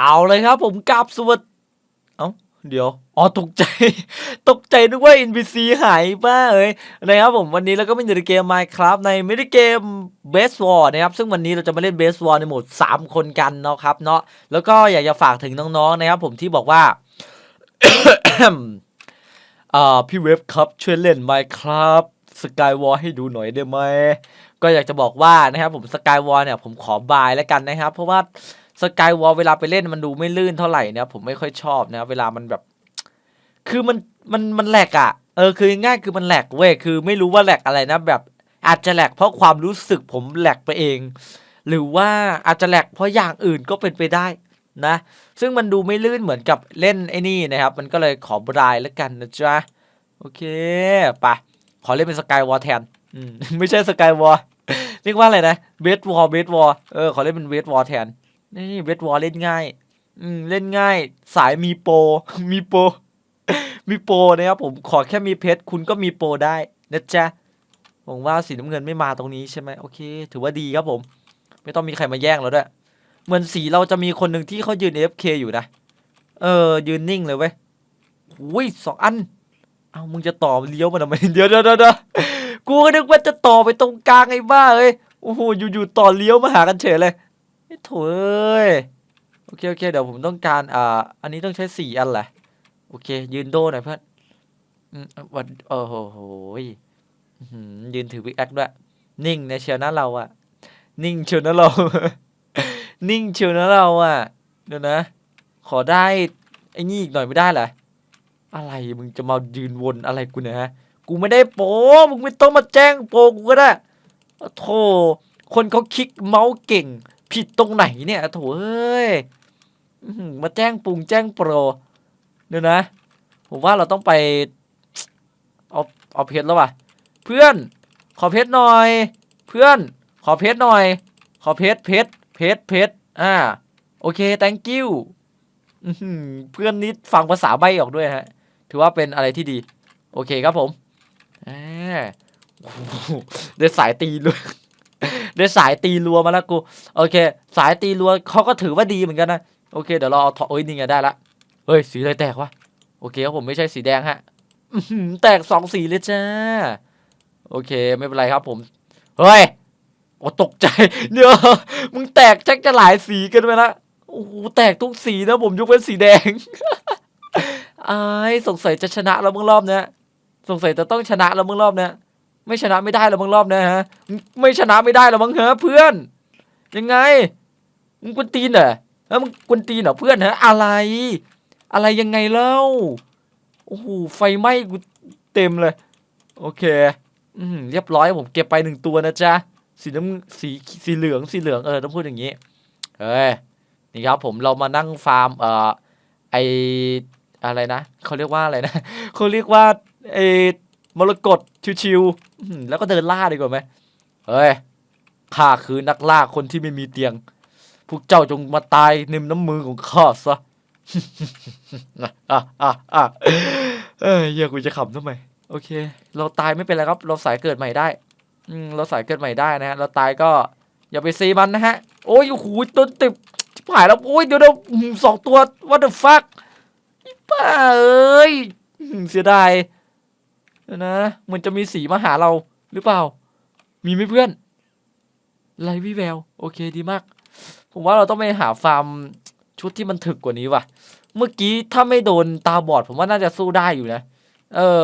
เอาเลยครับผมกราบสวัสดเอ้าเดี๋ยว อ๋อตกใจ ตกใจนึกว่า NPC หายบ้าเอ้ยนะครับผมวันนี้เราก็มาอยู่ในเกม Minecraft ในมินิเกม Base War นะครับ ซึ่งวันนี้เราจะมาเล่น Base War ในโหมด 3 คนกันเนาะครับเนาะแล้วก็อยากจะฝากถึงน้องๆนะครับผมที่บอกว่า อ่าพี่เว็บครับช่วยเล่น Minecraft Skywar ให้ดูหน่อยได้ไหมก็อยากจะบอกว่านะครับผม Skywar เนี่ยผมขอบายแล้วกันนะครับ เพราะว่าสกายวอลเวลาไปเล่นมันดูไม่ลื่นเท่าไหร่นะครับผมไม่ค่อยชอบนะครับเวลามันแบบ คือมันมันมันแหลกอะ่ะเออคือง่ายคือมันแหลกเว้ยคือไม่รู้ว่าแหลกอะไรนะแบบ อาจจะแหลกเพราะความรู้สึกผมแหลกไปเอง หรือว่าอาจจะแหลกเพราะอย่างอื่นก็เป็นไปได้ นะซึ่งมันดูไม่ลื่นเหมือนกับเล่นไอ้นี่นะครับ มันก็เลยขอบรายแล้วกันนะจ๊ะ โอเคไปะขอเล่นเป็นสกายวอลแทนอืมไม่ใช่สกายวอลเรียกว่าอะไรนะเบสวอลเบสวอลเออขอเล่นเป็นเบสวอลแทน นี่เวทวอลเล่นง่าย อืมเล่นง่าย สายมีโปรมีโปรมีโปรนะครับผมขอแค่มีเพชรคุณก็มีโปรได้นะจ๊ะหวังว่าสีน้ำเงินไม่มาตรงนี้ใช่ไหมโอเค ถือว่าดีครับผม ไม่ต้องมีใครมาแย่งเราด้วย เหมือนสีเราจะมีคนหนึ่งที่เขายืน AFK อยู่นะ เออ ยืนนิ่งเลยเว้ยอุ้ยสองอัน เอามึงจะต่อเลี้ยวมาทำไมเดี๋ยวเดี๋ยวเดี๋ยวเดี๋ยวกูก็นึกว่าจะต่อไปตรงกลางไอ้บ้าเอ้ย โอ้โห อยู่ๆต่อเลี้ยวมาหากันเฉยเลยไอ้โถเอ้ย โอเคโอเค เดี๋ยวผมต้องการ อ่า อันนี้ต้องใช้สี่อันแหละ โอเค ยืนโดหน่อยเพื่อนอืมวันโอ้โหหยืนถือวิกแอคด้วย นิ่งในเชียวนะเราอะนิ่งเชียวนะเรา นิ่งเชียวนะเราอะเดี๋ยวนะ ขอได้ไอ้นี่อีกหน่อยไม่ได้เหรอ อะไรมึงจะมายืนวนอะไรกูเนี่ยฮะ กูไม่ได้โปมึงไม่ต้องมาแจ้งโปกูก็ได้โธ่คนเขาคลิกเมาส์เก่ง ผิดตรงไหนเนี่ยโถเอ้ยมาแจ้งปรุงแจ้งโปรเดี๋ยวนะ ผมว่าเราต้องไป เอาเอาเพชรแล้วว่ะ เพื่อน ขอเพชรหน่อย เพื่อน ขอเพชรหน่อย ขอเพชรเพชร เพชรเพชรอ่า โอเค thank you เพื่อนนี้ฟังภาษาใบออกด้วยฮะ ถือว่าเป็นอะไรที่ดี โอเคครับผมอ่าโอ้โหได้สายตีเลยได้สายตีรัวมาแล้วกู โอเค สายตีรัวเขาก็ถือว่าดีเหมือนกันนะ โอเค เดี๋ยวเราเอาทอโอ้ยนี่ไงได้ละ เฮ้ย สีอะไรแตกวะ โอเคครับผมไม่ใช่สีแดงฮะแตกสองสีเลยจ้า โอเค ไม่เป็นไรครับผม เฮ้ย อ้ตกใจเดี๋ยวมึงแตกชักจะหลายสีกันไปละโอ้โหแตกทุกสีนะผมยกเว้นสีแดงอายสงสัยจะชนะแล้วมึงรอบเนี้ยสงสัยจะต้องชนะแล้วมึงรอบเนี้ยไม่ชนะไม่ได้แล้วมึงรอบเนี้ยฮะ ไม่ชนะไม่ได้แล้วมั้งเหรอเพื่อน ยังไงมึงกวนตีนเหรอเอ้มึงกวนตีนเหรอเพื่อนฮะ อะไร อะไรยังไงเล่าโอ้โหไฟไหม้กูเต็มเลย โอเค อืมเรียบร้อยผมเก็บไปหนึ่งตัวนะจ๊ะ สีน้ำสีสีเหลืองสีเหลืองเออต้องพูดอย่างนี้เอ้ยนี่ครับผมเรามานั่งฟาร์มเอ่อไออะไรนะเขาเรียกว่าอะไรนะเขาเรียกว่าไอมรกตชิวๆแล้วก็เดินล่าดีกว่าไหมเฮ้ยข้าคือนักล่าคนที่ไม่มีเตียง พวกเจ้าจงมาตายในน้ำมือของข้าซะอะอะอะเอ้ยเหี้ยกูจะขำทำไม โอเค เราตายไม่เป็นไรครับ เราสายเกิดใหม่ได้ เราสายเกิดใหม่ได้นะฮะเราตายก็อย่าไปซีมันนะฮะ โอ้ยโอ้โหต้นติบชิบหายแล้ว โอ้ยเดี๋ยวเดี๋ยวสองตัว what the fuck ป้าเอ้ยเสียดายนะเหมันจะมีสีมาหาเราหรือเปล่า มีไหมเพื่อนไรวิแวว โอเคดีมาก ผมว่าเราต้องไปหาฟาร์มชุดที่มันถึกกว่านี้ว่ะ เมื่อกี้ถ้าไม่โดนตาบอด ผมว่าน่าจะสู้ได้อยู่นะ เออ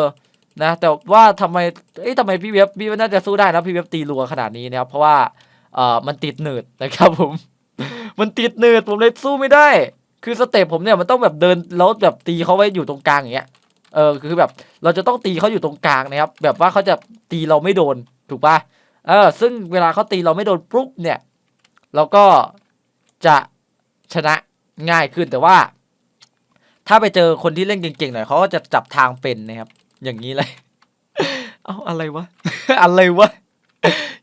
นะแต่ว่าทำไมเอ้ยทำไมพี่เว็บพี่ว่าน่าจะสู้ได้นะพี่เว็บตีรัวขนาดนี้นะครับเพราะว่าเอ่อมันติดเนิร์ดนะครับผม มันติดเนิร์ดผมเลยสู้ไม่ได้ คือสเต็ปผมเนี่ยมันต้องแบบเดินแล้วแบบตีเขาไว้อยู่ตรงกลางอย่างเงี้ยเออคือแบบเราจะต้องตีเขาอยู่ตรงกลางนะครับ แบบว่าเขาจะตีเราไม่โดนถูกป่ะเออ ซึ่งเวลาเขาตีเราไม่โดนปุ๊บเนี่ย เราก็จะชนะง่ายขึ้นแต่ว่า ถ้าไปเจอคนที่เล่นเก่งๆหน่อยเขาก็จะจับทางเป็นนะครับ อย่างนี้เลย เอาอะไรวะ อะไรวะ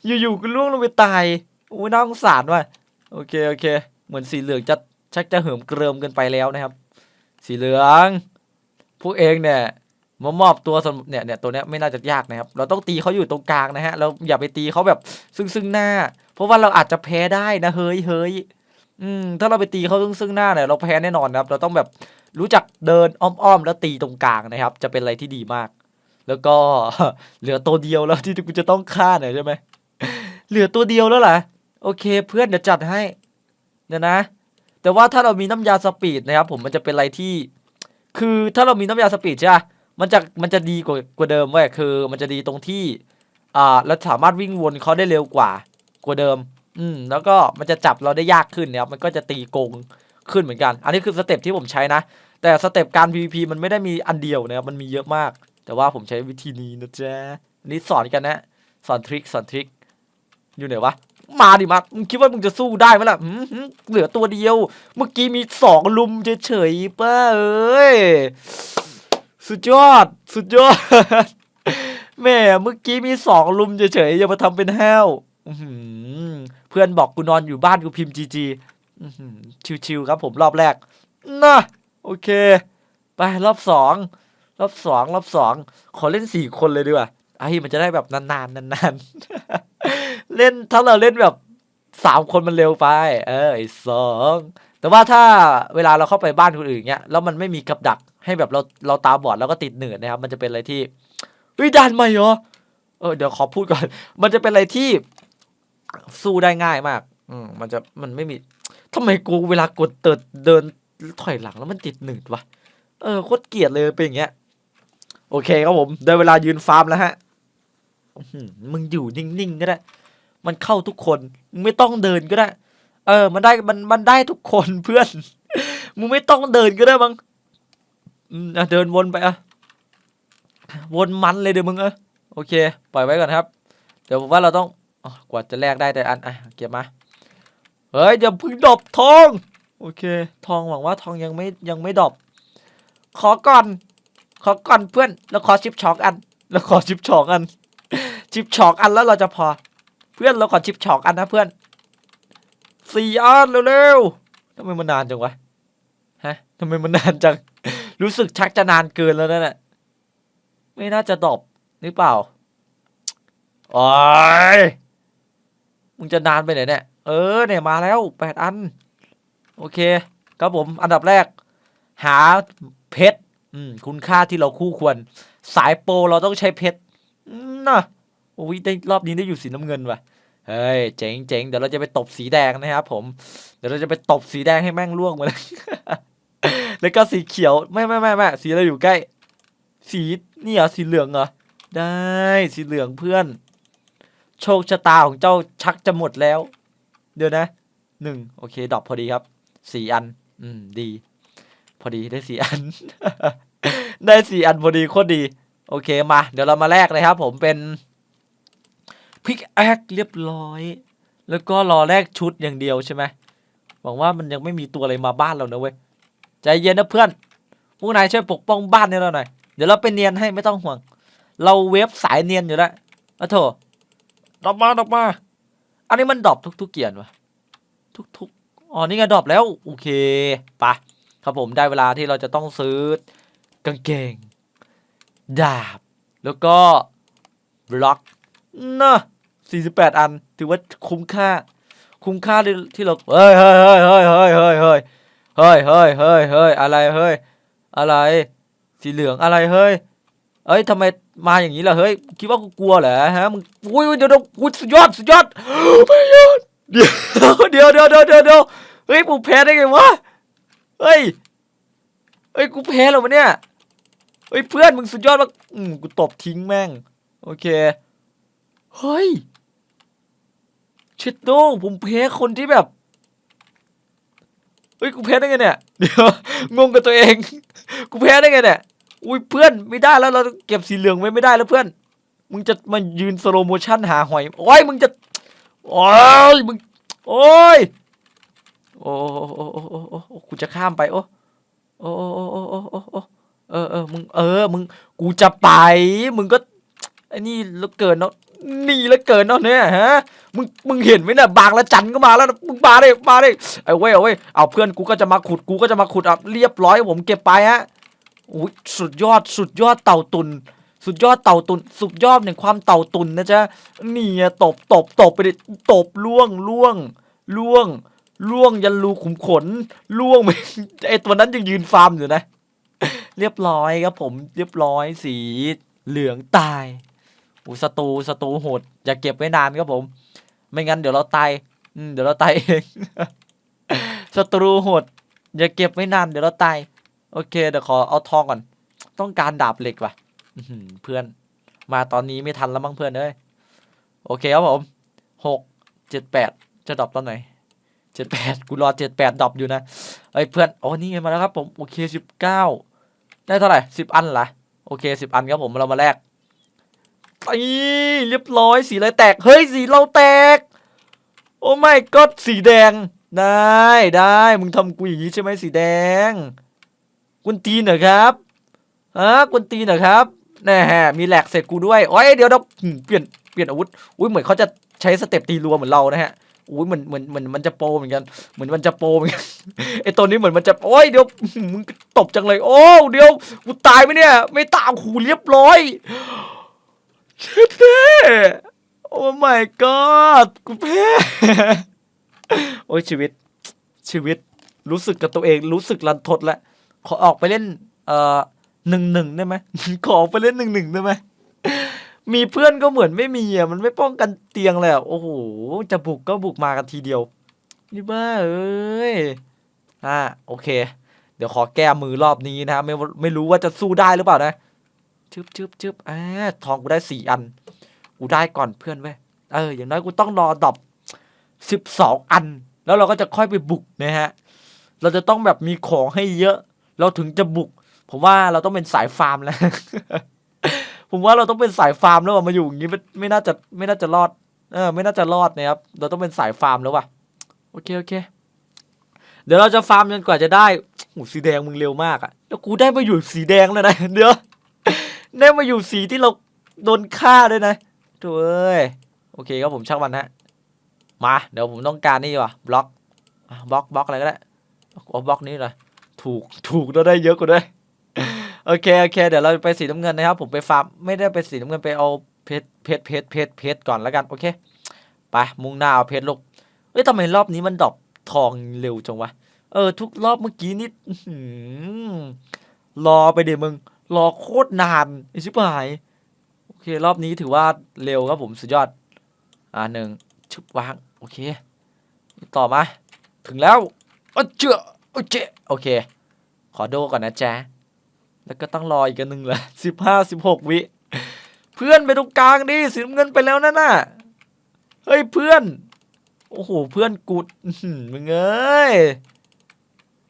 อยู่ๆก็ล่วงลงไปตายโอ้ยน่าสงสารว่ะ โอเคโอเค เหมือนสีเหลืองจะชักจะเหิมเกริมกินไปแล้วนะครับ สีเหลือง พวกเองเนี่ยมามอบตัวเนี่ยเนี่ยตัวเนี้ยไม่น่าจะยากนะครับ เราต้องตีเขาอยู่ตรงกลางนะฮะ เราอย่าไปตีเขาแบบซึ่งซึ่งหน้า เพราะว่าเราอาจจะแพ้ได้นะเฮ้ยเฮ้ยอืมถ้าเราไปตีเขาซึ่งซึ่งหน้าเนี่ยเราแพ้แน่นอนนะครับ เราต้องแบบ รู้จักเดินอ้อมๆ แล้วตีตรงกลางนะครับ จะเป็นอะไรที่ดีมาก แล้วก็เหลือตัวเดียวแล้วที่กูจะต้องฆ่าเนี่ยใช่ไหมเหลือตัวเดียวแล้วเหรอโอเค เพื่อนเดี๋ยวจัดให้เดี๋ยวนะ แต่ว่าถ้าเรามีน้ำยาสปีดนะครับ ผมมันจะเป็นอะไรที่ คือถ้าเรามีน้ำยาสปีดใช่ปะมันจะมันจะดีกว่ากว่าเดิมเว้ยคือ มันจะดีตรงที่อ่าเราสามารถวิ่งวนเขาได้เร็วกว่ากว่าเดิม อืมแล้วก็มันจะจับเราได้ยากขึ้นนะครับมันก็จะตีโกงขึ้นเหมือนกัน อันนี้คือสเต็ปที่ผมใช้นะ แต่สเต็ปการ PVP มันไม่ได้มีอันเดียวนะครับมันมีเยอะมาก แต่ว่าผมใช้วิธีนี้นะจ๊ะนนี้สอนกันนะ สอนทริคสอนทริคอยู่ไหนวะมาดิมามึงคิดว่ามึงจะสู้ได้ไหมล่ะหืมเหลือตัวเดียว เมื่อกี้มีสองลุมเฉยๆป้าเอ้ยสุดยอด สุดยอดแม่เมื่อกี้มีสองลุมเฉยๆอย่ามาทำเป็นแห้วเพื่อนบอกกูนอนอยู่บ้านกูพิมพ์จีจีชิวๆครับผมรอบแรกนะ โอเค ไปรอบสองรอบสองรอบสองขอเล่นสี่คนเลยดีกว่าไอ้มันจะได้แบบนานๆนานๆ เล่นถ้าเราเล่นแบบสามคนมันเร็วไป เออสองแต่ว่าถ้าเวลาเราเข้าไปบ้านคนอื่นเงี้ยแล้วมันไม่มีกับดักให้แบบเราเราตาบอดแล้วก็ติดเหนืดนะครับ มันจะเป็นอะไรที่เฮ้ยด่านใหม่เหรอเออเดี๋ยวขอพูดก่อน มันจะเป็นอะไรที่สู้ได้ง่ายมาก อืมมันจะมันไม่มีทำไมกูเวลากดเติดเดิน ถอยหลังแล้วมันติดหนืดวะเออโคตรเกลียดเลยเป็นอย่างเงี้ย โอเคครับผมได้เวลายืนฟาร์มแล้วฮะมึงอยู่นิ่งๆก็ได้ มันเข้าทุกคนมึงไม่ต้องเดินก็ได้ เออ มันได้มันมันได้ทุกคนเพื่อนมึงไม่ต้องเดินก็ได้มั้งอะเดินวนไปอะวนมันเลยเดี๋ยวมึงเออโอเค ปล่อยไว้ก่อนครับ เดี๋ยวผมว่าเราต้องกว่าจะแลกได้แต่อันอะเก็บมาเฮ้ยอย่าพึ่งดรอปทอง โอเค ทองหวังว่าทองยังไม่ยังไม่ดรอปขอก่อน ขอก่อนเพื่อน แล้วขอชิปช็อกอัน แล้วขอชิปช็อกอัน ชิปช็อกอันแล้วเราจะพอ เพื่อนเราขอชิปช็อกอันนะเพื่อนสี่อันเร็วๆทำไมมันนานจังวะ ฮะทำไมมันนานจัง รู้สึกชักจะนานเกินแล้วนั่นแหละไม่น่าจะดรอปหรือเปล่าโอ้ยมึงจะนานไปไหนเนี่ย เออเนี่ยมาแล้วแปดอัน โอเค ครับผมอันดับแรก หาเพชรคุณค่าที่เราคู่ควร สายโปรเราต้องใช้เพชรนะโอ้ยได้รอบนี้ได้อยู่สีน้ำเงินว่ะเฮ้ยเจ๋งเจ๋งเดี๋ยวเราจะไปตบสีแดงนะครับผม เดี๋ยวเราจะไปตบสีแดงให้แม่งล่วงมาเลยแล้วก็สีเขียวไม่ไม่ไม่ไม่สีอะไรอยู่ใกล้ สีนี่เหรอสีเหลืองเหรอได้สีเหลืองเพื่อน โชคชะตาของเจ้าชักจะหมดแล้ว เดี๋ยวนะหนึ่งโอเคดรอปพอดีครับ สี่อัน อืม ดี พอดีได้สี่อัน ได้สี่อันพอดีโคตรดี โอเคมา เดี๋ยวเรามาแลกเลยครับ ผมเป็นพิกแอคเรียบร้อย แล้วก็รอแลกชุดอย่างเดียวใช่ไหมหวังว่ามันยังไม่มีตัวอะไรมาบ้านเรานะเว้ย ใจเย็นนะเพื่อนพวกนายช่วยปกป้องบ้านให้เราหน่อย เดี๋ยวเราไปเนียนให้ไม่ต้องห่วง เราเวฟสายเนียนอยู่แล้วอะโถดรอปมาดรอปมา อันนี้มันดรอปทุก ๆ เกียร์วะทุก อ๋อนี่ไงดรอปแล้ว โอเคไปะครับผมได้เวลาที่เราจะต้องซื้อกางเกง ดาบ แล้วก็บล็อกนะ48 อัน ถือว่าคุ้มค่า คุ้มค่าที่เราเฮ้ยเฮ้ยเฮ้ยเฮ้ยเฮ้ยเฮ้ยเฮ้ยเฮ้ยเฮ้ยเฮ้ยเฮ้ยอะไรเฮ้ยอะไร สีเหลืองอะไรเฮ้ยเอ้ยทำไมมาอย่างนี้ล่ะเฮ้ยคิดว่ากูกลัวเหรอฮะมึงอุ้ยเดี๋ยวเดี๋ยวอุ้ยสุดยอดสุดยอดไม่ยอดเดี๋ยวเดี๋ยวเดี๋ยวเดี๋ยว เฮ้ยกูแพ้ได้ไงวะ เฮ้ย เฮ้ยกูแพ้แล้ววะเนี่ย เฮ้ยเพื่อนมึงสุดยอดมากอืมกูตบทิ้งแม่ง โอเค เฮ้ยชิดโดผมแพ้คนที่แบบ เฮ้ยกูแพ้ได้ไงเนี่ยเดี๋ยวงงกับตัวเอง กูแพ้ได้ไงเนี่ยอุ้ยเพื่อนไม่ได้แล้วเราเก็บสีเหลืองไว้ไม่ได้แล้วเพื่อน มึงจะมายืนสโลโมชั่นหาหอย โอ้ยมึงจะ โอ้ยมึง โอ้ย โอ้โอ้โอ้โอ้โอ้โอ้กูจะข้ามไปโอ้โอ้โอ้โอ้โอ้โอ้โอ้เออเออมึงเออมึงกูจะไป มึงก็ไอ้นี่แล้วเกินเนาะนี่แล้วเกินเนาะเนี่ยฮะมึงมึงเห็นไหมเนี่ยบางละจันก็มาแล้วมึงมาเลยมาเลยไอ้เว้ยเอาเว้ยเอาเพื่อนกูก็จะมาขุดกูก็จะมาขุดอะเรียบร้อยผมเก็บไปฮะอุ้ยสุดยอดสุดยอดเต่าตุน สุดยอดเต่าตุน สุดยอดแห่งความเต่าตุนนะจ๊ะนี่อะตบตบตบไปดิตบล่วงล่วงล่วง ล่วงยันรูขุมขนล่วงไปไอตัวนั้นยังยืนฟาร์มอยู่นะ เรียบร้อยครับผมเรียบร้อยสีเหลืองตายอุยศัตรูศัตรูโหดอย่าเก็บไว้นานครับผม ไม่งั้นเดี๋ยวเราตายเดี๋ยวเราตายเองศัตรูโหดอย่าเก็บไว้นานเดี๋ยวเราตายโอเคเดี๋ยวขอเอาทองก่อน ต้องการดาบเหล็กว่ะเพื่อน มาตอนนี้ไม่ทันแล้วมั้งเพื่อนเอ้ยโอเคครับผมหกเจ็ดแปดจะดรอปตอนไหน เจ็ดแปดกูรอเจ็ดแปดดรอปอยู่นะเอ้เพื่อนโอ้นี่ไงมาแล้วครับผมโอเคสิบเก้าได้เท่าไหร่สิบอันเหรอโอเคสิบอันครับผมเรามาแลกไปเรียบร้อยสีอะไรแตกเฮ้ยสีเราแตก โอ้ไม่ก็สีแดงได้ได้มึงทำกูอย่างนี้ใช่ไหมสีแดงกุนตีนเหรอครับฮะกุนตีนเหรอครับแน่มีแหลกเสร็จกูด้วยโอ้ยเดี๋ยวเดี๋ยวหืมเปลี่ยนเปลี่ยนอาวุธอุ้ยเหมือนเขาจะใช้สเต็ปตีรัวเหมือนเรานะฮะ อุ้ยเหมือนเหมือนเหมือนมันจะโปเหมือนกันเหมือนมันจะโปเหมือนกันไอตัวนี้เหมือนมันจะโอ้ยเดี๋ยวมึงตบจังเลย โอ้เดี๋ยวกูตายไหมเนี่ย ไม่ตายหูเรียบร้อยเช็ดแม่โอ้ my god กูแพ้โอ้ยชีวิตชีวิตรู้สึกกับตัวเองรู้สึกรันทดแล้วขอออกไปเล่นเอ่อหนึ่งหนึ่งได้ไหมขอออกไปเล่นหนึ่งหนึ่งได้ไหม มีเพื่อนก็เหมือนไม่มีอะมันไม่ป้องกันเตียงเลยอะโอ้โหจะบุกก็บุกมากันทีเดียวนี่บ้าเอ้ยอ่าโอเค เดี๋ยวขอแก้มือรอบนี้นะฮะไม่ไม่รู้ว่าจะสู้ได้หรือเปล่านะชึบชึบชึบอ่าทองกูได้สี่อันกูได้ก่อนเพื่อนเว้ยเอออย่างน้อยกูต้องรอดอปสิบสองอัน แล้วเราก็จะค่อยไปบุกนะฮะเราจะต้องแบบมีของให้เยอะ เราถึงจะบุก ผมว่าเราต้องเป็นสายฟาร์มแล้ว ผมว่าเราต้องเป็นสายฟาร์มแล้วอะมาอยู่อย่างนี้ไม่ไม่น่าจะไม่น่าจะรอดเออไม่น่าจะรอดนะครับเราต้องเป็นสายฟาร์มแล้วว่ะโอเคโอเค เดี๋ยวเราจะฟาร์มจนกว่าจะได้โอ้สีแดงมึงเร็วมากอะแล้วกูได้มาอยู่สีแดงแล้วนะเดี๋ยวได้มาอยู่สีที่เราโดนฆ่าด้วยนะโถ่เอ้ยโอเคครับผมช่างมันฮะมาเดี๋ยวผมต้องการนี่ว่ะบล็อกบล็อกบล็อกอะไรก็ได้เอาบล็อกนี้เลยถูกถูกเราได้เยอะกว่าด้วย โอเคโอเค เดี๋ยวเราไปสีน้ำเงินนะครับ ผมไปฟาร์มไม่ได้ไปสีน้ำเงินไปเอาเพชรเพชรเพชรเพชรเพชรก่อนแล้วกันโอเคไปมุ่งหน้าเอาเพชรลูกเอ้ยทำไมรอบนี้มันดรอปทองเร็วจังวะเออ ทุกรอบเมื่อกี้นี่รอไปเดี๋ยวมึง รอโคตรนานไอชิบหายโอเค รอบนี้ถือว่าเร็วครับผมสุดยอด อ่าหนึ่งชุบวางโอเค ต่อมา ถึงแล้วเออเจ้อเคโอเค ขอโดก่อนนะจ๊ะ แล้วก็ต้องรออีกอันหนึ่งละสิบห้าสิบหกวิ เพื่อนไปตรงกลางดิสีน้ำเงินไปแล้วนั่นน่ะ เฮ้ยเพื่อน โอ้โหเพื่อนกูดมึงเอ้ย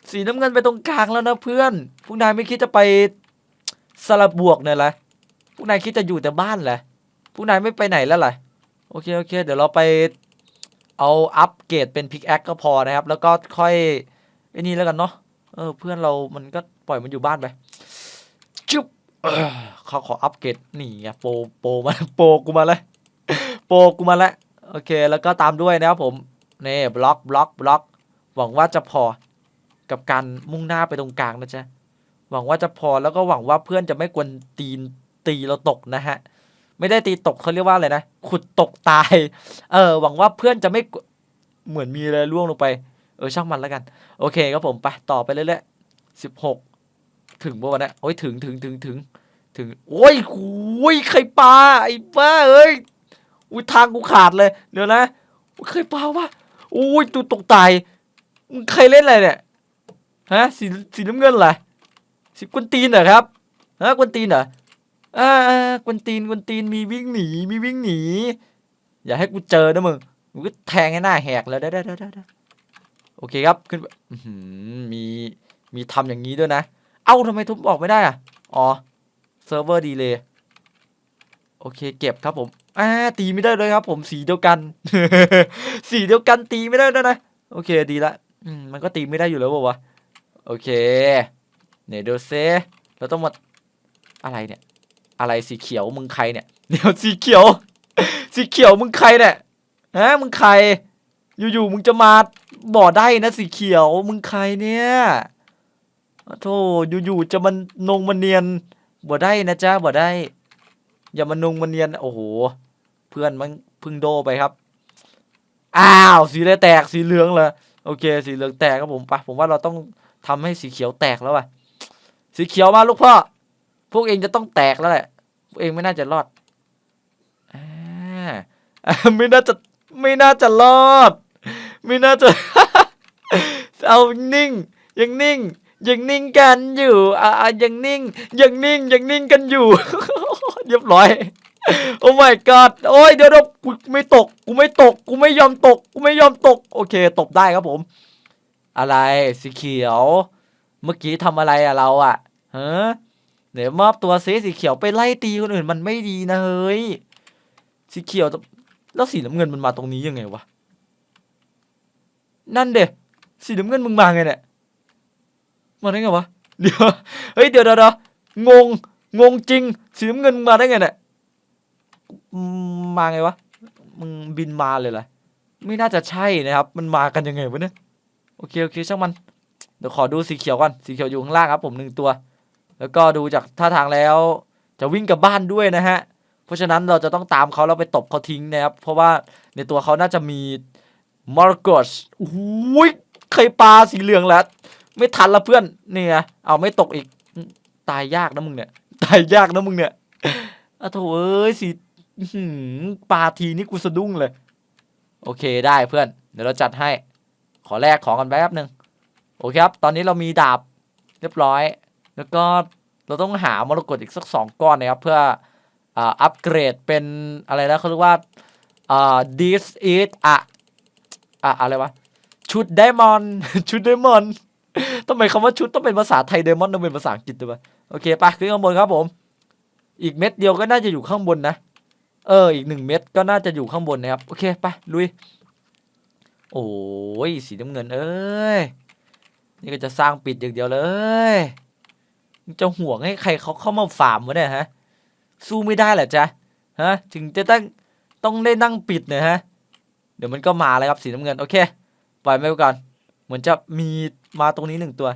สีน้ำเงินไปตรงกลางแล้วนะเพื่อนพวกนายไม่คิดจะไปสลับบวกเนี่ยเหรอพวกนายคิดจะอยู่แต่บ้านเหรอพวกนายไม่ไปไหนแล้วเหรอโอเคโอเค เดี๋ยวเราไปเอาอัปเกรดเป็นพิกแอคก็พอนะครับ แล้วก็ค่อยไอ้นี่แล้วกันเนาะเออเพื่อนเรามันก็ปล่อยมันอยู่บ้านไป จุ๊บเขาขออัปเกรดนี่ไงโปรโปรมาโปรกูมาแล้วโปรกูมาแล้วโอเค แล้วก็ตามด้วยนะครับผมนี่บล็อกบล็อกบล็อก หวังว่าจะพอกับการมุ่งหน้าไปตรงกลางนะจ๊ะหวังว่าจะพอแล้วก็หวังว่าเพื่อนจะไม่กวนตีนตีเราตกนะฮะ ไม่ได้ตีตกเขาเรียกว่าอะไรนะขุดตกตาย เออ หวังว่าเพื่อนจะไม่เหมือนมีอะไรล่วงลงไป เออช่างมันแล้วกัน โอเคครับผมไปต่อไปเรื่อยๆสิบหก ถึงปะวันนี้โอ้ยถึงถึงถึงถึงถึง โอ้ยโอ้ยใครปลาไอ้บ้าเอ้ยอุ้ยทางกูขาดเลยเดี๋ยวนะอุ๊ยปลาวะโอ้ยตัวตกตายมึงใครเล่นอะไรเนี่ยฮะสีสีน้ำเงินเหรอสีกวนตีนเหรอครับฮะกวนตีนเหรออ่ากวนตีนกวนตีนมีวิ่งหนีมีวิ่งหนี อย่าให้กูเจอนะมึงมึงก็แทงให้หน้าแหกเลยได้ได้ได้ได้ได้โอเคครับขึ้นมีมีทำอย่างนี้ด้วยนะ เอ้าทำไมทุบออกไม่ได้อะ อ๋อ เซิร์ฟเวอร์ดีเลยโอเค เก็บครับผมอ่าตีไม่ได้เลยครับ ผมสีเดียวกัน สีเดียวกันตีไม่ได้ด้วยนะ โอเคดีละอืมมันก็ตีไม่ได้อยู่แล้วบอกว่าวะโอเคเนี่ยดูเซเราต้องมาอะไรเนี่ย อะไรสีเขียวมึงใครเนี่ยเดี๋ยวสีเขียว สีเขียวมึงใครเนี่ยฮะมึงใคร อยู่ๆมึงจะมาบ่อได้นะสีเขียวมึงใครเนี่ย โธ่อยู่ๆจะมันนงมันเนียนบ่ได้นะจ๊ะบ่ได้ อย่ามานงมันเนียน โอ้โห เพื่อนมันพึ่งโดไปครับ อ้าว สีเลยแตกสีเหลืองเลยโอเค สีเหลืองแตกครับผมไปะผมว่าเราต้องทำให้สีเขียวแตกแล้วว่ะ สีเขียวมาลูกพ่อ พวกเองจะต้องแตกแล้วแหละ พวกเองไม่น่าจะรอดอ่าอ่าไม่น่าจะไม่น่าจะรอด ไม่น่าจะ เอานิ่ง ยังนิ่ง ยังนิ่งกันอยู่ อ่ายังนิ่ง ยังนิ่ง ยังนิ่งกันอยู่ เรียบร้อย โอ้ my god โอ้ยเดี๋ยวเดี๋ยวกูไม่ตก กูไม่ตก กูไม่ยอมตก กูไม่ยอมตก โอเค ตบได้ครับผม อะไร สีเขียว เมื่อกี้ทำอะไรอะเราอะฮะเดี๋ยวมอบตัวซิสีเขียวไปไล่ตีคนอื่นมันไม่ดีนะเฮ้ย สีเขียวแต่แล้วสีน้ำเงินมันมาตรงนี้ยังไงวะ นั่นเด็สีน้ำเงินมึงมาไงเนี่ย มาได้ไงวะเดี๋ยวเฮ้ยเดี๋ยวเดี๋ยวเดี๋ยวงงงงจริงสีน้ำเงินมาได้ไงเนี่ยมาไงวะมึงบินมาเลยเหรอไม่น่าจะใช่นะครับ มันมากันยังไงวะเนี่ยโอเคโอเคช่างมันเดี๋ยวขอดูสีเขียวก่อนสีเขียวอยู่ข้างล่างครับ ผมหนึ่งตัว แล้วก็ดูจากท่าทางแล้ว จะวิ่งกลับบ้านด้วยนะฮะเพราะฉะนั้นเราจะต้องตามเขาแล้วไปตบเขาทิ้งนะครับ เพราะว่าในตัวเขาน่าจะมีมอร์กอสโอ้ยใครปลาสีเหลืองแล้ว ไม่ทันละเพื่อนเนี่ยเอาไม่ตกอีก ตายยากนะมึงเนี่ย ตายยากนะมึงเนี่ยอะโถเอ้ยสีอื้อหือปลาทีนี่กูสะดุ้งเลย โอเคได้เพื่อน เดี๋ยวเราจัดให้ ขอแลกของกันแป๊บหนึ่งโอเคครับ ตอนนี้เรามีดาบเรียบร้อย แล้วก็เราต้องหามรกตอีกสักสองก้อนนะครับ เพื่ออ,อัปเกรดเป็นอะไรนะเขาเรียกว่า this is อะอะอะไรวะ ชุดไดมอน ชุดไดมอน ทำไมคำว่าชุดต้องเป็นภาษาไทยไดมอนต้องเป็นภาษาอังกฤษด้วยโอเคไปขึ้นข้างบนครับผม อีกเม็ดเดียวก็น่าจะอยู่ข้างบนนะ เออ อีกหนึ่งเม็ดก็น่าจะอยู่ข้างบนนะครับ โอเคไปลุย โอ้ยสีน้ำเงิน เอ้ย นี่ก็จะสร้างปิดอย่างเดียวเลยจะห่วงให้ใครเขาเข้ามาฟาร์มวะเนี่ยฮะ สู้ไม่ได้เหรอจ๊ะ ฮะ ถึงจะต้องต้องได้นั่งปิดเนี่ยฮะ เดี๋ยวมันก็มาเลยครับสีน้ำเงิน โอเค ปล่อยไปก่อน เหมือนจะมี มาตรงนี้หนึ่งตัว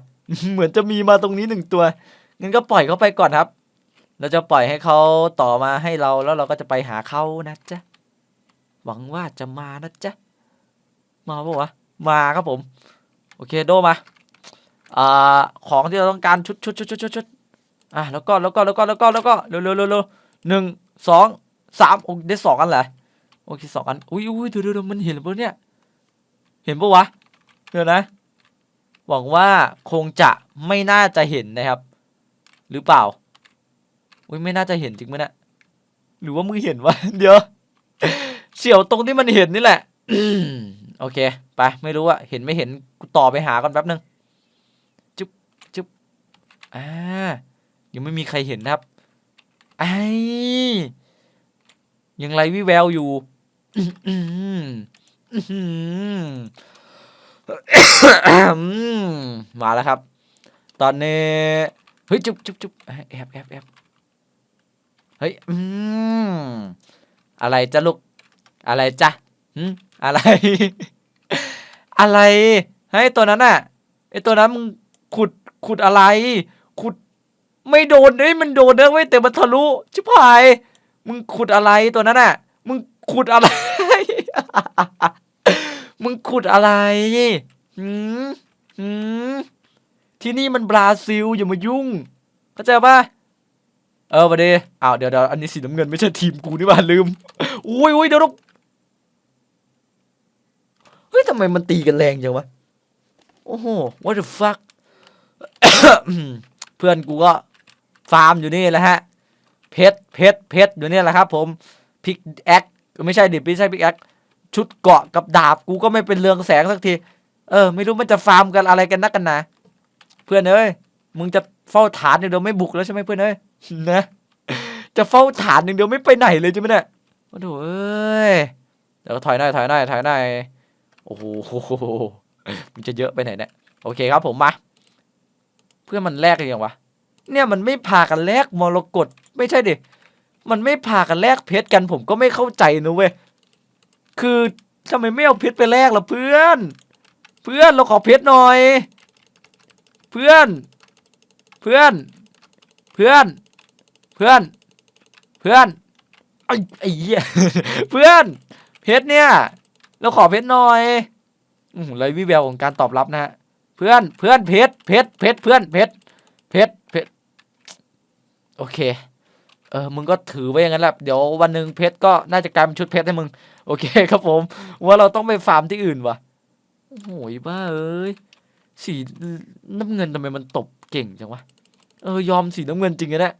เหมือนจะมีมาตรงนี้หนึ่งตัวงั้นก็ปล่อยเขาไปก่อนครับ เราจะปล่อยให้เขาต่อมาให้เราแล้วเราก็จะไปหาเขานะจ๊ะหวังว่าจะมานะจ๊ะมาปะวะมาครับผม โอเคโดมาอ่าของที่เราต้องการชุดชุดชุดชุดชุดชุดอะแล้วก็แล้วก็แล้วก็แล้วก็แล้วก็เร็วเร็วเร็วเร็วหนึ่งสองสามโอ้ได้สองอันเหรอโอเคสองอันอุ้ยอุ้ยดี๋ยวเดี๋ยวเดี๋ยวมันเห็นปะเนี่ย เห็นปะวะเดี๋ยวนะ หวังว่าคงจะไม่น่าจะเห็นนะครับ หรือเปล่าอุ้ยไม่น่าจะเห็นจริงไหมนะหรือว่ามึงเห็นวะเดี๋ยวเสี่ยวตรงที่มันเห็นนี่แหละโอเคไปไม่รู้อะเห็นไม่เห็นกูต่อไปหาก่อนแป๊บนึงจุ๊บจุ๊บอ่ายังไม่มีใครเห็นนะครับไอ้ยังไรวิแววอยู่ มาแล้วครับ ตอนนี้ เฮ้ย จุ๊บจุ๊บจุ๊บแอบแอบแอบเฮ้ย อืม อะไรจ้ะลูก อะไรจ้ะหืมอะไร อะไร ให้ยตัวนั้นน่ะ ไอตัวนั้นมึงขุด ขุดอะไร ขุด ไม่โดนเฮ้ยมันโดนนะเว้ยแต่มันทะลุ ชิบหาย มึงขุดอะไรตัวนั้นน่ะ มึงขุดอะไร มึงขุดอะไรหืมหืมที่นี่มันบราซิลอย่ามายุ่งเข้าใจปะเออมาดีอ้าวเดี๋ยวเดี๋ยวอันนี้สีน้ำเงินไม่ใช่ทีมกูนี่หว่าลืม อุ้ยอุ้ยเดี๋ยวเราเฮ้ยทำไมมันตีกันแรงจังวะ โอ้โห what the fuck เพื่อนกูก็ฟาร์มอยู่นี่แหละฮะ เพชรเพชรเพชรอยู่นี่แหละครับผม พิกแอคไม่ใช่ดิไม่ใช่พิกแอค ชุดเกาะกับดาบกูก็ไม่เป็นเรืองแสงสักที เออ ไม่รู้มันจะฟาร์มกันอะไรกันนักกันนะ เพื่อนเอ้ย มึงจะเฝ้าฐานอย่างเดียวไม่บุกแล้วใช่ไหมเพื่อนเอ้ย นะ จะเฝ้าฐานอย่างเดียวไม่ไปไหนเลยใช่ไหมเนี่ยโอ้โหเอ้ย เดี๋ยวถอยหน่อยถอยหน่อยถอยหน่อย โอ้โหมันจะเยอะไปไหนเนี่ย โอเคครับผมมา เพื่อนมันแลกกันยังวะ เนี่ยมันไม่พากันแลกมรกตไม่ใช่ดิ มันไม่พากันแลกเพชรกันผมก็ไม่เข้าใจนะเว้ย คือทำไมไม่เอาเพชรไปแลกล่ะเพื่อน เพื่อนเราขอเพชรหน่อย เพื่อน เพื่อน เพื่อน เพื่อน เพื่อนไอ้ไอ้เหี้ยเพื่อน เพชรเนี่ย เราขอเพชรหน่อยอืมไรวิแววของการตอบรับนะฮะเพื่อนเพื่อนเพชรเพชรเพชรเพื่อนเพชรเพชรเพชรโอเคเออมึงก็ถือไว้อย่างนั้นแหละเดี๋ยววันหนึ่งเพชรก็น่าจะกลายเป็นชุดเพชรให้มึงโอเคครับผม ว่าเราต้องไปฟาร์มที่อื่นวะโอ้โหบ้าเอ้ยสีน้ำเงินทำไมมันตบเก่งจังวะเออยอมสีน้ำเงินจริงนะเนี่ย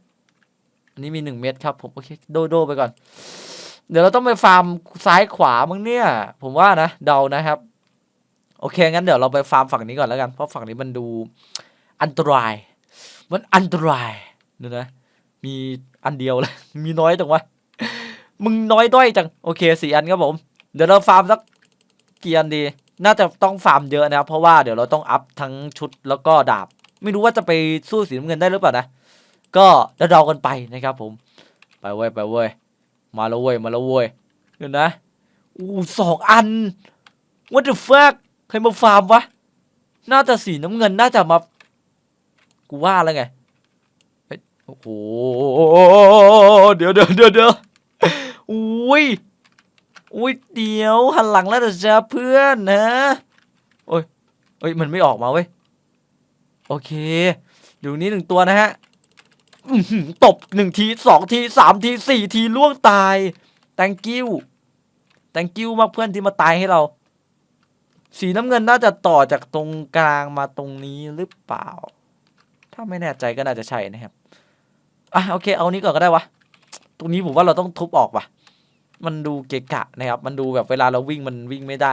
อันนี้มีหนึ่งเม็ดครับผมโอเคโดโดไปก่อน เดี๋ยวเราต้องไปฟาร์มซ้ายขวามั้งเนี่ย ผมว่านะเดานะครับ โอเคงั้นเดี๋ยวเราไปฟาร์มฝั่งนี้ก่อนแล้วกัน เพราะฝั่งนี้มันดูอันตราย มันอันตรายเดี๋ยนะ มีอันเดียวเลยมีน้อยจังวะ มึงน้อยด้อยจัง โอเคสี่อันครับผม เดี๋ยวเราฟาร์มสักกี่อันดี น่าจะต้องฟาร์มเยอะนะครับ เพราะว่าเดี๋ยวเราต้องอัพทั้งชุดแล้วก็ดาบ ไม่รู้ว่าจะไปสู้สีน้ำเงินได้หรือเปล่านะ ก็เดาๆกันไปนะครับผม ไปเว้ยไปเว้ย มาแล้วเว้ยมาแล้วเว้ยเดี๋ยวนะ อู้สองอัน what the fuck ใครมาฟาร์มวะ น่าจะสีน้ำเงินน่าจะมา กูว่าแล้วไงโอ้โห เดี๋ยวเดี๋ยวเดี๋ยวเดี๋ยว อุ้ย อุ้ยเดี๋ยวหันหลังแล้วจะเพื่อนนะโอ้ยเอ้ยมันไม่ออกมาเว้ย โอเค อยู่นี้หนึ่งตัวนะฮะตบหนึ่งทีสองทีสามทีสี่ทีล่วงตาย thank you thank you มากเพื่อนที่มาตายให้เรา สีน้ำเงินน่าจะต่อจากตรงกลางมาตรงนี้หรือเปล่า ถ้าไม่แน่ใจก็น่าจะใช่นะครับอะโอเค เอานี้ก่อนก็ได้วะ ตรงนี้ผมว่าเราต้องทุบออกว่ะ มันดูเกะกะนะครับ มันดูแบบเวลาเราวิ่งมันวิ่งไม่ได้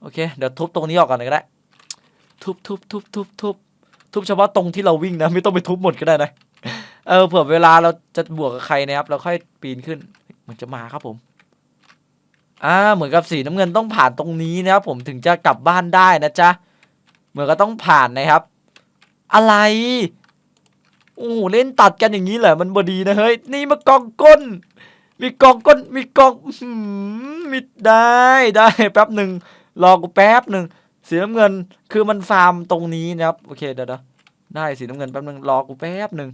โอเค เดี๋ยวทุบตรงนี้ออกก่อนก็ได้ ทุบทุบทุบทุบทุบทุบเฉพาะตรงที่เราวิ่งนะ ไม่ต้องไปทุบหมดก็ได้นะ เออ เผื่อเวลาเราจะบวกกับใครนะครับ เราค่อยปีนขึ้นเหมันจะมาครับผม อ่า เหมือนกับสีน้ำเงินต้องผ่านตรงนี้นะครับผมถึงจะกลับบ้านได้นะจ๊ะ เหมือนก็ต้องผ่านนะครับ อะไรโอ้โหเล่นตัดกันอย่างนี้แหละมันบดีนะเฮ้ย นี่มากองก้น มีกองก้นมีกองมีได้ได้แป๊บหนึ่งรอกูแป๊บหนึ่งสีน้ำเงินคือมันฟาร์มตรงนี้นะครับโอเคเดี๋ยวเดี๋ยวได้สีน้ำเงินแป๊บหนึ่งรอกูแป๊บหนึ่ง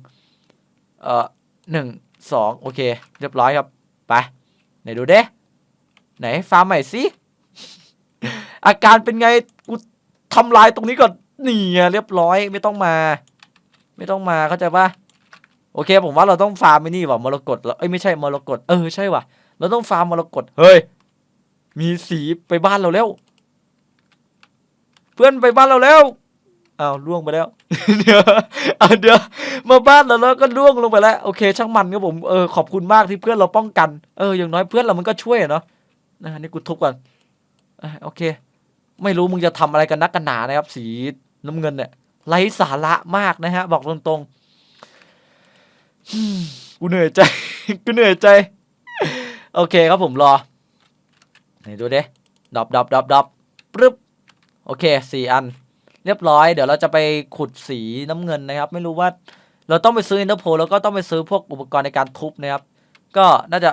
เอ่อหนึ่งสองโอเค เรียบร้อยครับไปไหนดูเด้ไหนฟาร์มใหม่สิอาการเป็นไงกูทำลายตรงนี้ก่อนนี่เรียบร้อยไม่ต้องมา ไม่ต้องมาเข้าใจปะ โอเค ผมว่าเราต้องฟาร์มไอ้นี่ว่ะมรกตแล้วเอ้ยไม่ใช่มรกตเออใช่ว่ะ เราต้องฟาร์มมรกตเฮ้ย มีสีไปบ้านเราแล้ว เพื่อนไปบ้านเราแล้วอ้าวล่วงไปแล้ว เดี๋ยวเอาเดี๋ยวมาบ้านเราแล้วก็ล่วงลงไปแล้วโอเค ช่างมันครับผมเออขอบคุณมากที่เพื่อนเราป้องกันเอออย่างน้อยเพื่อนเรามันก็ช่วยเนาะนะนี่กูทุบก่อนอะโอเค ไม่รู้มึงจะทำอะไรกันนักกันหนานะครับ สีน้ำเงินเนี่ยไร้สาระมากนะฮะ บอกตรงๆ กูเหนื่อยใจ กูเหนื่อยใจ โอเคครับผมรอไหนดูเด้ดับดับดับดับปึ๊บ โอเคสี่อัน เรียบร้อย เดี๋ยวเราจะไปขุดสีน้ำเงินนะครับ ไม่รู้ว่า เราต้องไปซื้ออินเตอร์โพแล้วก็ต้องไปซื้อพวกอุปกรณ์ในการทุบนะครับ ก็น่าจะ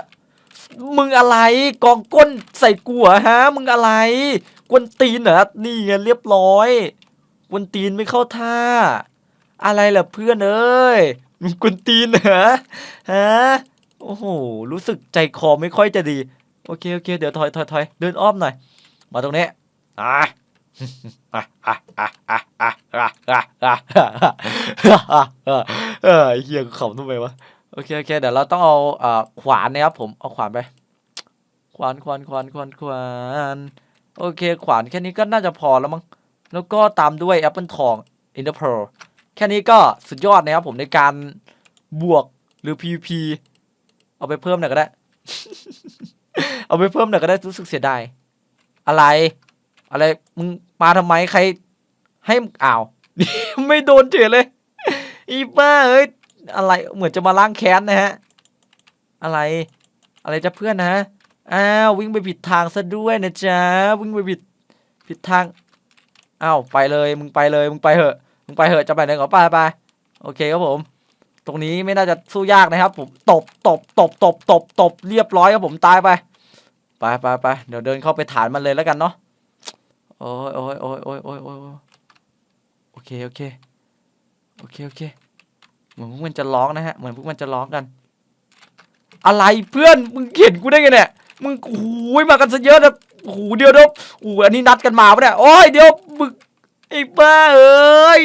มึงอะไร กองก้นใส่กูเหรอฮะ มึงอะไร กวนตีนเหรอ นี่ไงเรียบร้อย กวนตีนไม่เข้าท่า อะไรล่ะเพื่อนเอ้ย มึงกุนตีนเหรอฮะโอ้โหรู้สึกใจคอไม่ค่อยจะดี โอเคโอเค เดี๋ยวถอยถอยถอยเดินอ้อมหน่อย มาตรงนี้อะเออเฮียขำทำไมวะโอเคโอเคเดี๋ยวเราต้องเอาอ่าขวานนะครับผมเอาขวานไป ขวานขวานขวานขวานขวานโอเค ขวานแค่นี้ก็น่าจะพอแล้วมั้งแล้วก็ตามด้วยแอปเปิลทองอินเตอร์เพล แค่นี้ก็สุดยอดนะครับผมในการบวกหรือ PVP เอาไปเพิ่มหน่อยก็ได้ เอาไปเพิ่มหน่อยก็ได้รู้สึกเสียดายอะไร อะไรมึงมาทำไมใคร ให้อ้าวไม่โดนเฉยเลย อีบ้าเอ้ยอะไรเหมือนจะมาล้างแค้นนะฮะ อะไร อะไรจะเพื่อนนะฮะอ้าววิ่งไปผิดทางซะด้วยนะจ๊ะวิ่งไปผิดผิดทางอ้าวไปเลยมึงไปเลยมึงไปเหอะ มึงไปเหอะจะไปไหนก็ไปไปโอเคครับผม ตรงนี้ไม่น่าจะสู้ยากนะครับ ผมตบตบตบตบตบตบเรียบร้อยครับผมตายไปไปไปไปเดี๋ยวเดินเข้าไปฐานมันเลยแล้วกันเนาะโอ้ยโอ้ยโอ้ยโอ้ยโอ้ยโอ้ยโอ้ยโอเคโอเคโอเคโอเคเหมือนพวกมันจะร้องนะฮะเหมือนพวกมันจะร้องกัน อะไรเพื่อนมึงเห็นกูได้ไงเนี่ยมึงโอ้ยมากันซะเยอะนะโอ้โหเดี๋ยวเดี๋ยวโอ้โหอันนี้นัดกันมาปะเนี่ยโอ้ยเดี๋ยวมึง ไอ้บ้าเอ้ย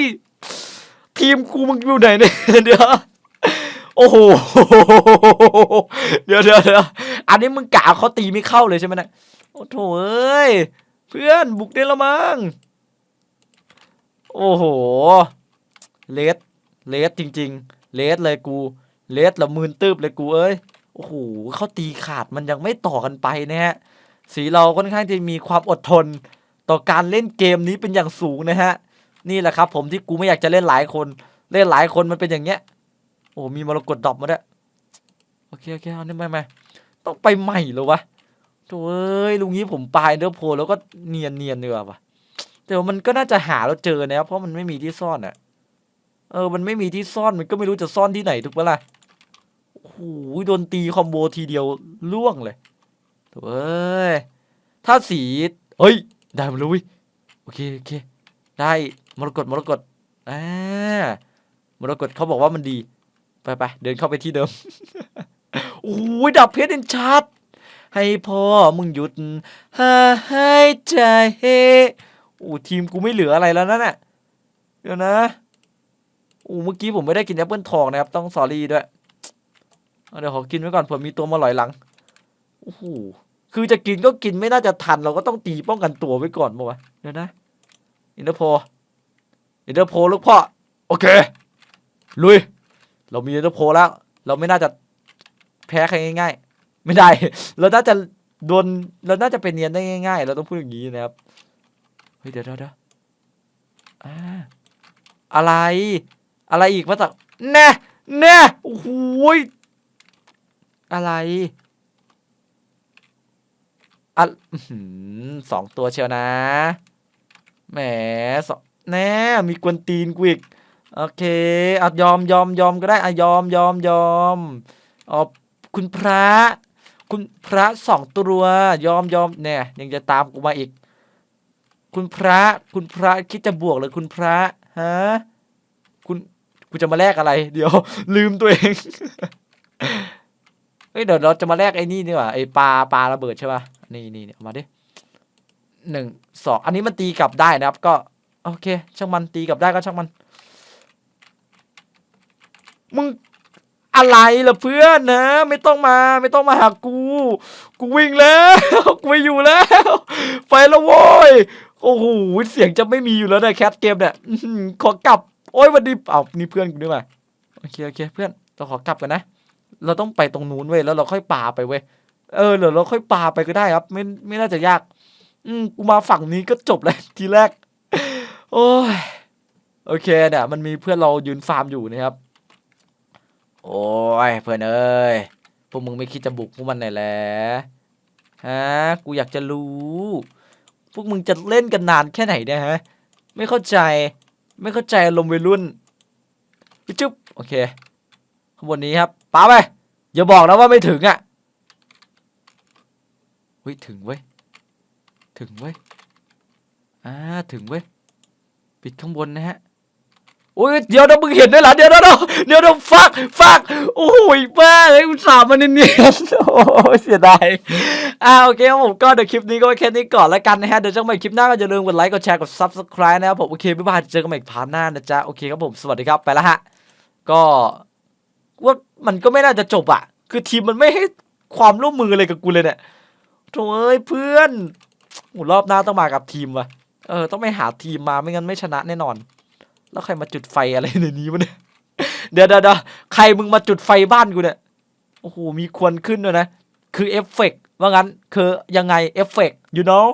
ทีมกูมึงอยู่ไหนเนี่ยเดี๋ยวโอ้โหเดี๋ยวเดี๋ยวเดี๋ยวอันนี้มึงกะเขาตีไม่เข้าเลยใช่ไหมเนี่ยโอ้โถเอ้ยเพื่อนบุกได้ละมั้งโอ้โหเลสเลสจริง ๆ เลสเลยกู เลสละมืนตืบเลยกูเอ้ย โอ้โหเขาตีขาดมันยังไม่ต่อกันไปนะฮะ สีเราค่อนข้างจะมีความอดทน ต่อการเล่นเกมนี้เป็นอย่างสูงนะฮะ นี่แหละครับ ผมที่กูไม่อยากจะเล่นหลายคน เล่นหลายคนมันเป็นอย่างเงี้ย โอ้มีมรกตดรอปมาด้วยโอเคโอเคเอานี่ไม่ไม่ต้องไปใหม่เหรอวะโถ่เอ้ยลุงนี้ผมปลายเดอร์โพแล้วก็เนียนเนียนๆดีกว่าปะแต่ว่ามันก็น่าจะหาเราเจอนะครับเพราะมันไม่มีที่ซ่อนอะเออ มันไม่มีที่ซ่อนมันก็ไม่รู้จะซ่อนที่ไหนถูกปะล่ะโอ้โหโดนตีคอมโบทีเดียวล่วงเลยโถ่เอ้ยถ้าสีเฮ้ย ได้มาแล้วว้ยโอเคโอเคได้มรกตมรกตอ่ามรกตเขาบอกว่ามันดี ไปไปเดินเข้าไปที่เดิมโอ้ยดับเพชรเอ็นชาร์ดให้พ่อมึงหยุดหายใจโอ้ทีมกูไม่เหลืออะไรแล้วนั่นน่ะเดี๋ยวนะโอ้เมื่อกี้ผมไม่ได้กินแอปเปิลทองนะครับ ต้องสอรี่ด้วยเเดี๋ยวขอกินไว้ก่อนเผื่อมีตัวมาหลอยหลังโอ้โห คือจะกินก็กินไม่น่าจะทัน เราก็ต้องตีป้องกันตัวไว้ก่อนบอกว่าวะเดี๋ยวนะอินเตอร์โพอินเตอร์โพลูกพ่อโอเคลุย เรามีอินเตอร์โพแล้ว เราไม่น่าจะแพ้ใครง่ายๆ ไม่ได้ เราน่าจะโดนเราน่าจะเป็นเนียนได้ง่ายๆ เราต้องพูดอย่างนี้นะครับเฮ้ยเดี๋ยวเดี๋ยวเด้ออะไร อะไรอีกมาจากแน่แน่โอ้โหอะไร อือสองตัวเชียวนะ แหมสองแน่มีกวนตีนกูอีกโอเคอะยอมยอมยอมก็ได้อะยอมยอมยอมอ๋อคุณพระ คุณพระสองตัวยอมยอมเนี่ยยังจะตามกูมาอีก คุณพระ คุณพระคิดจะบวกเลยคุณพระฮะคุณกูจะมาแลกอะไร เดี๋ยว ลืมตัวเองเฮ้ยเดี๋ยวเราจะมาแลกไอ้นี่ดีกว่าไอ้ปลาปลาระเบิดใช่ป่ะ นี่นี่นี่เอามาดิหนึ่งสองอันนี้มันตีกลับได้นะครับ ก็ โอเค ช่างมันตีกลับได้ก็ช่างมัน มึงอะไรล่ะเพื่อนนะ ไม่ต้องมา ไม่ต้องมาหากู กูวิ่งแล้วกูไม่อยู่แล้ว ไปแล้วโว้ยโอ้โหเสียงจะไม่มีอยู่แล้วนะแคทเกมเนี่ยขอกลับ โอ้ยวันนี้เอานี่เพื่อนกูด้วยมาโอเคโอเค เพื่อนเราขอกลับกันนะ เราต้องไปตรงนู้นเว้ยแล้วเราค่อยป่าไปเว้ย เออเดี๋ยวเราค่อยปาไปก็ได้ครับ ไม่ไม่น่าจะยาก อืมกูมาฝั่งนี้ก็จบเลยทีแรก โอ้ยโอเคเนี่ยมันมีเพื่อนเรายืนฟาร์มอยู่นะครับ โอ้ยเพื่อนเอ้ยพวกมึงไม่คิดจะบุกพวกมันหน่อยแหละฮะกูอยากจะรู้ พวกมึงจะเล่นกันนานแค่ไหนเนี่ยฮะ ไม่เข้าใจ ไม่เข้าใจอารมวัยรุ่นจุ๊บโอเคข้างบนนี้ครับป้าไปอย่าบอกนะว่าไม่ถึงอะ เฮ้ยถึงเว้ย ถึงเว้ย อ่าถึงเว้ย ปิดข้างบนนะฮะโอ้ยเดี๋ยวนะมึงเห็นด้วยเหรอเดี๋ยวนะเดี๋ยวนะฟักฟักโอ้ยบ้าเฮ้ยอุตส่าห์มาเนียนโอ้ยเสียดายอ่าโอเคครับผมก็เดี๋ยวคลิปนี้ก็แค่นี้ก่อนแล้วกันนะฮะเดี๋ยวเจอกันใหม่คลิปหน้าก็อย่าลืมกดไลค์กดแชร์กด subscribe นะครับผมโอเคบ๊ายบายเจอกันใหม่พาร์ทหน้านะจ๊ะโอเคครับผมสวัสดีครับไปแล้วฮะก็ว่ามันก็ไม่น่าจะจบอะคือทีมมันไม่ให้ความร่วมมือเลยกับกูเลยเนี่ย โถ่เอ้ยเพื่อนหรอบหน้าต้องมากับทีมว่ะ เออ ต้องไปหาทีมมาไม่งั้นไม่ชนะแน่นอน แล้วใครมาจุดไฟอะไรในนี้วะเนี่ย เดี๋ยวเดี๋ยวเดี๋ยวใครมึงมาจุดไฟบ้านกูเนี่ย โอ้โห มีควันขึ้นด้วยนะ คือเอฟเฟกต์ว่างั้น คือยังไงเอฟเฟกต์ you know